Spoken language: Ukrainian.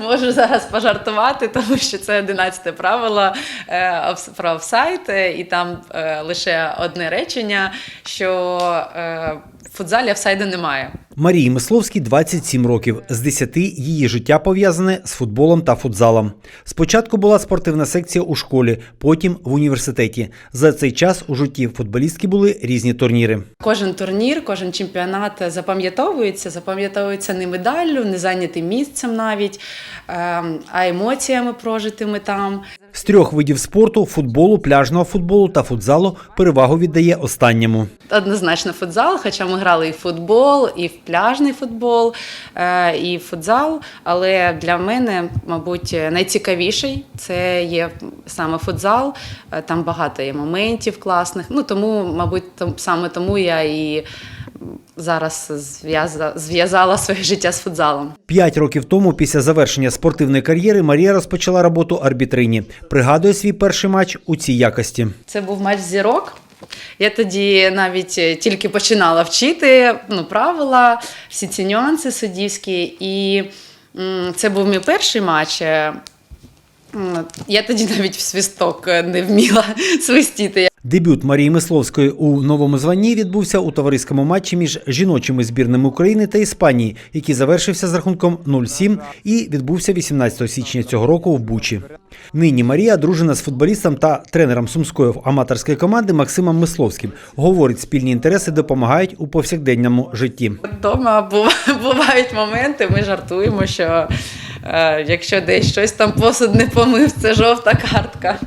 Можу зараз пожартувати, тому що це 11 правило е, про офсайт, і там е, лише одне речення, що е, в футзалі офсайду немає. Марії Мисловській 27 років. З 10 її життя пов'язане з футболом та футзалом. Спочатку була спортивна секція у школі, потім в університеті. За цей час у житті футболістки були різні турніри. Кожен турнір, кожен чемпіонат запам'ятовується, запам'ятовується не медаллю, не зайнятим місцем навіть, ем, а емоціями прожитими там. З трьох видів спорту футболу, пляжного футболу та футзалу перевагу віддає останньому. Однозначно футзал, хоча ми грали і в футбол, і в пляжний футбол, е, і в футзал. Але для мене, мабуть, найцікавіший це є саме футзал. Е, Там багато є моментів класних. Ну тому, мабуть, саме тому я і зараз зв'яза- зв'язала своє життя з футзалом. П'ять років тому, після завершення спортивної кар'єри, Марія розпочала роботу арбітрині. Пригадує свій перший матч у цій якості. Це був матч зірок. Я тоді навіть е, тільки починала вчити ну, правила, всі ці нюанси суддівські. І це був мій перший матч. Я тоді навіть в свисток е, не вміла свистіти. Дебют Марії Мисловської у новому званні відбувся у товариському матчі між жіночими збірними України та Іспанії, який завершився з рахунком 0-7 і відбувся 18 січня цього року в Бучі. Нині Марія дружина з футболістом та тренером сумської аматорської команди Максимом Мисловським. Говорить, спільні інтереси допомагають у повсякденному житті. Бува- бувають моменти, ми жартуємо, що якщо десь щось там посуд не помив, це жовта картка.